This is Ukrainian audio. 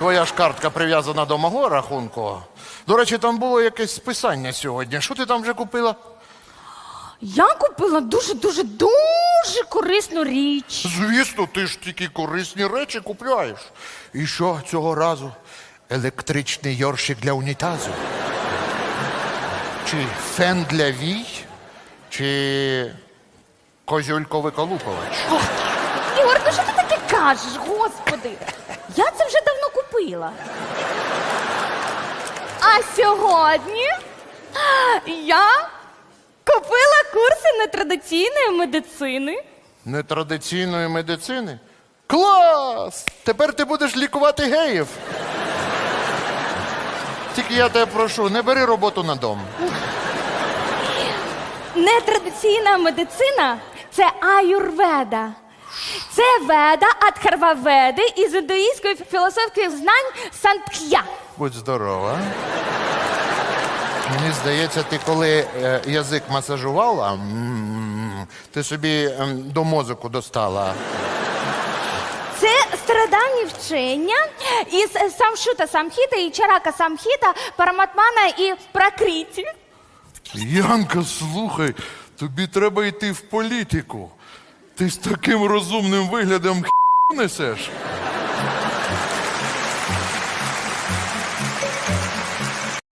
Твоя ж картка прив'язана до мого рахунку. До речі, там було якесь списання сьогодні. Що ти там вже купила? Я купила дуже дуже дуже корисну річ. Звісно, ти ж тільки корисні речі купляєш. І що цього разу? Електричний йоршик для унітазу? Чи фен для вій? Чи козюлько виколупувач? Ігор, ну що ти таке кажеш, господи? Я це вже давно. А сьогодні я купила курси нетрадиційної медицини. Нетрадиційної медицини? Клас! Тепер ти будеш лікувати геїв. Тільки я тебе прошу, не бери роботу на дом. Нетрадиційна медицина це аюрведа. Це веда Адхарваведи із індуїзької філософських знань Сантх'я. Будь здорова. Мені здається, ти коли е, язик масажувала, м, ти собі ем, до мозоку достала. Це стародавні вчення із самшута самхіта і чарака самхіта, параматмана і пракриті. Янка, слухай, тобі треба йти в політику. Ти з таким розумним виглядом несеш.